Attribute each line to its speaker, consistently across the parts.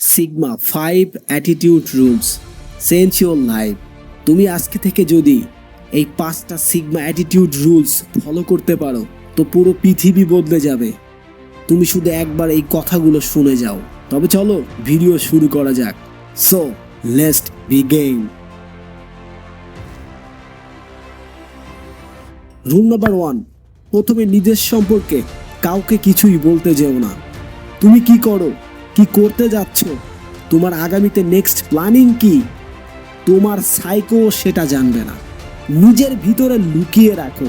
Speaker 1: Sigma five attitude rules change your life তুমি আজকে থেকে যদি এই পাঁচটা সিগমা অ্যাটিটিউড রুলস ফলো করতে পারো, তো পুরো পৃথিবী বদলে যাবে। তুমি শুধু একবার এই কথাগুলো শুনে যাও। তবে চলো ভিডিও শুরু করা যাক। সো লেস্ট বিগেইন রুল নাম্বার ওয়ান প্রথমে নিজের সম্পর্কে কাউকে কিছুই বলতে যেও না। তুমি কি করো? কি করতে যাচ্ছ? তোমার আগামীতে নেক্সট প্ল্যানিং কি? তোমার সাইকো সেটা জানবে না। নিজের ভিতরে লুকিয়ে রাখো।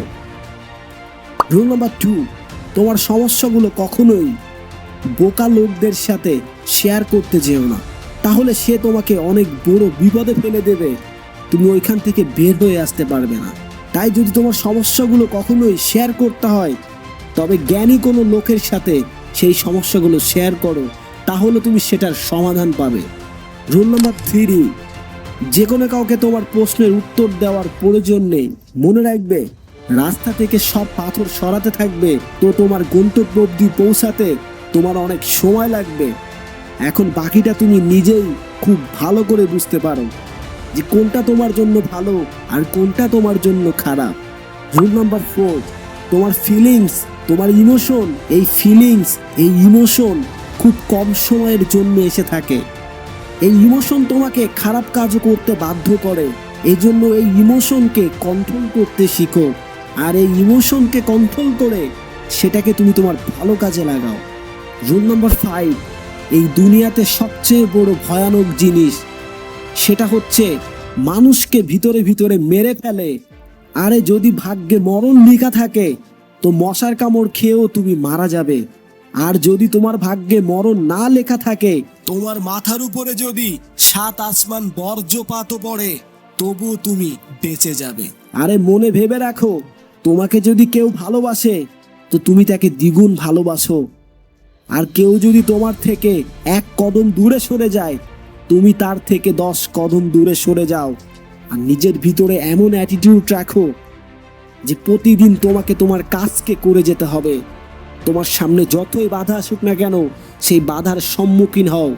Speaker 1: রুল নাম্বার টু তোমার সমস্যাগুলো কখনোই বোকা লোকদের সাথে শেয়ার করতে যেও না। তাহলে সে তোমাকে অনেক বড় বিপদে ফেলে দেবে। তুমি ওইখান থেকে বের হয়ে আসতে পারবে না। তাই যদি তোমার সমস্যাগুলো কখনোই শেয়ার করতে হয়, তবে জ্ঞানী কোনো লোকের সাথে সেই সমস্যাগুলো শেয়ার করো। তাহলে তুমি সেটার সমাধান পাবে। রুল নাম্বার থ্রি যে কোনো কাউকে তোমার প্রশ্নের উত্তর দেওয়ার প্রয়োজন নেই। মনে রাখবে, রাস্তা থেকে সব পাথর সরাতে থাকবে, তো তোমার গন্তব্য অব্দি পৌঁছাতে তোমার অনেক সময় লাগবে। এখন বাকিটা তুমি নিজেই খুব ভালো করে বুঝতে পারো যে কোনটা তোমার জন্য ভালো আর কোনটা তোমার জন্য খারাপ। রুল নাম্বার ফোর তোমার ফিলিংস তোমার ইমোশন এই ফিলিংস এই ইমোশন খুব কম সময়ের জন্য এসে থাকে। এই ইমোশন তোমাকে খারাপ কাজও করতে বাধ্য করে। এই জন্য এই ইমোশনকে কন্ট্রোল করতে শিখো। আর এই ইমোশনকে কন্ট্রোল করে সেটাকে তুমি তোমার ভালো কাজে লাগাও। রুল নম্বর ফাইভ এই দুনিয়াতে সবচেয়ে বড় ভয়ানক জিনিস সেটা হচ্ছে মানুষকে ভিতরে ভিতরে মেরে ফেলে। আরে যদি ভাগ্যে মরণ লিখা থাকে, তো মশার কামড় খেয়েও তুমি মারা যাবে। আর যদি তোমার ভাগ্যে মরণ না লেখা থাকে তোমার মাথার উপরে যদি সাত আসমান বর্জ্যপাতও পড়ে তবুও তুমি বেঁচে যাবে। আরে মনে ভেবে রাখো তোমাকে যদি কেউ ভালোবাসে তো তুমি তাকে দ্বিগুণ ভালোবাসো। আর কেউ যদি তোমার থেকে এক কদম দূরে সরে যায় তুমি তার থেকে দশ কদম দূরে সরে যাও। আর নিজের ভিতরে এমন অ্যাটিটিউড রাখো যে প্রতিদিন তোমাকে তোমার কাজকে করে যেতে হবে। তোমার সামনে যতই বাধা আসুক না কেন, সেই বাধার সম্মুখীন হও।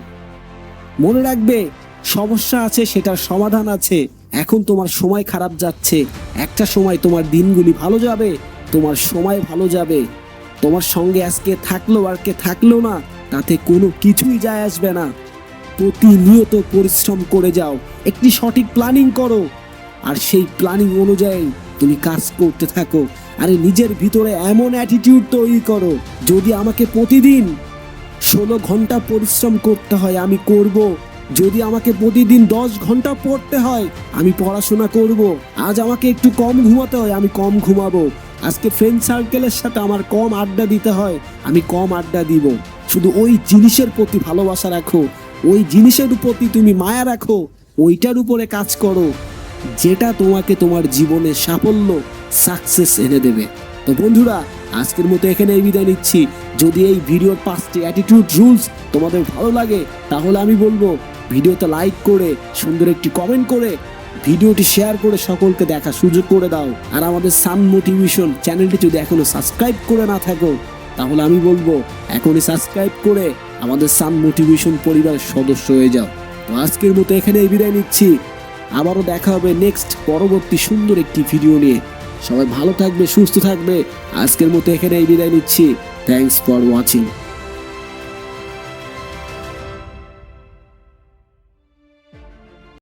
Speaker 1: মনে রাখবে, সমস্যা আছে, সেটার সমাধান আছে। এখন তোমার সময় খারাপ যাচ্ছে। একটা সময় তোমার দিনগুলি ভালো যাবে, তোমার সময় ভালো যাবে। তোমার সঙ্গে আজকে থাকল আর কে থাকল না, তাতে কোনো কিছুই যায় আসবে না। প্রতিনিয়ত পরিশ্রম করে যাও। একটি সঠিক প্ল্যানিং করো। আর সেই প্ল্যানিং অনুযায়ী তুমি কাজ করতে থাকো। আরে নিজের ভিতরে এমন অ্যাটিটিউড তৈরি করো, যদি আমাকে প্রতিদিন ষোলো ঘণ্টা পরিশ্রম করতে হয়, আমি করব। যদি আমাকে প্রতিদিন দশ ঘণ্টা পড়তে হয়, আমি পড়াশোনা করব। আজ আমাকে একটু কম ঘুমাতে হয়, আমি কম ঘুমাবো। আজকে ফ্রেন্ড সার্কেলের সাথে আমার কম আড্ডা দিতে হয়, আমি কম আড্ডা দিব। শুধু ওই জিনিসের প্রতি ভালোবাসা রাখো, ওই জিনিসের প্রতি তুমি মায়া রাখো, ওইটার উপরে কাজ করো, যেটা তোমাকে তোমার জীবনে সাফল্য সাকসেস এনে দেবে। তো বন্ধুরা, আজকের মতো এখানে এই বিদায় নিচ্ছি। যদি এই ভিডিওর পাঁচটি অ্যাটিটিউড রুলস তোমাদের ভালো লাগে, তাহলে আমি বলব, ভিডিওতে লাইক করে, সুন্দর একটি কমেন্ট করে, ভিডিওটি শেয়ার করে সকলকে দেখা সুযোগ করে দাও। আর আমাদের সান মোটিভেশন চ্যানেলটি যদি এখনও সাবস্ক্রাইব করে না থাকো, তাহলে আমি বলব, এখনই সাবস্ক্রাইব করে আমাদের সান মোটিভেশন পরিবারের সদস্য হয়ে যাও। তো আজকের মতো এখানে এই বিদায় নিচ্ছি। আবারও দেখা হবে নেক্সট পরবর্তী সুন্দর একটি ভিডিও নিয়ে। সবাই ভালো থাকবে সুস্থ থাকবে। আজকের মতো এখানে এই বিদায় নিচ্ছি। Thanks for watching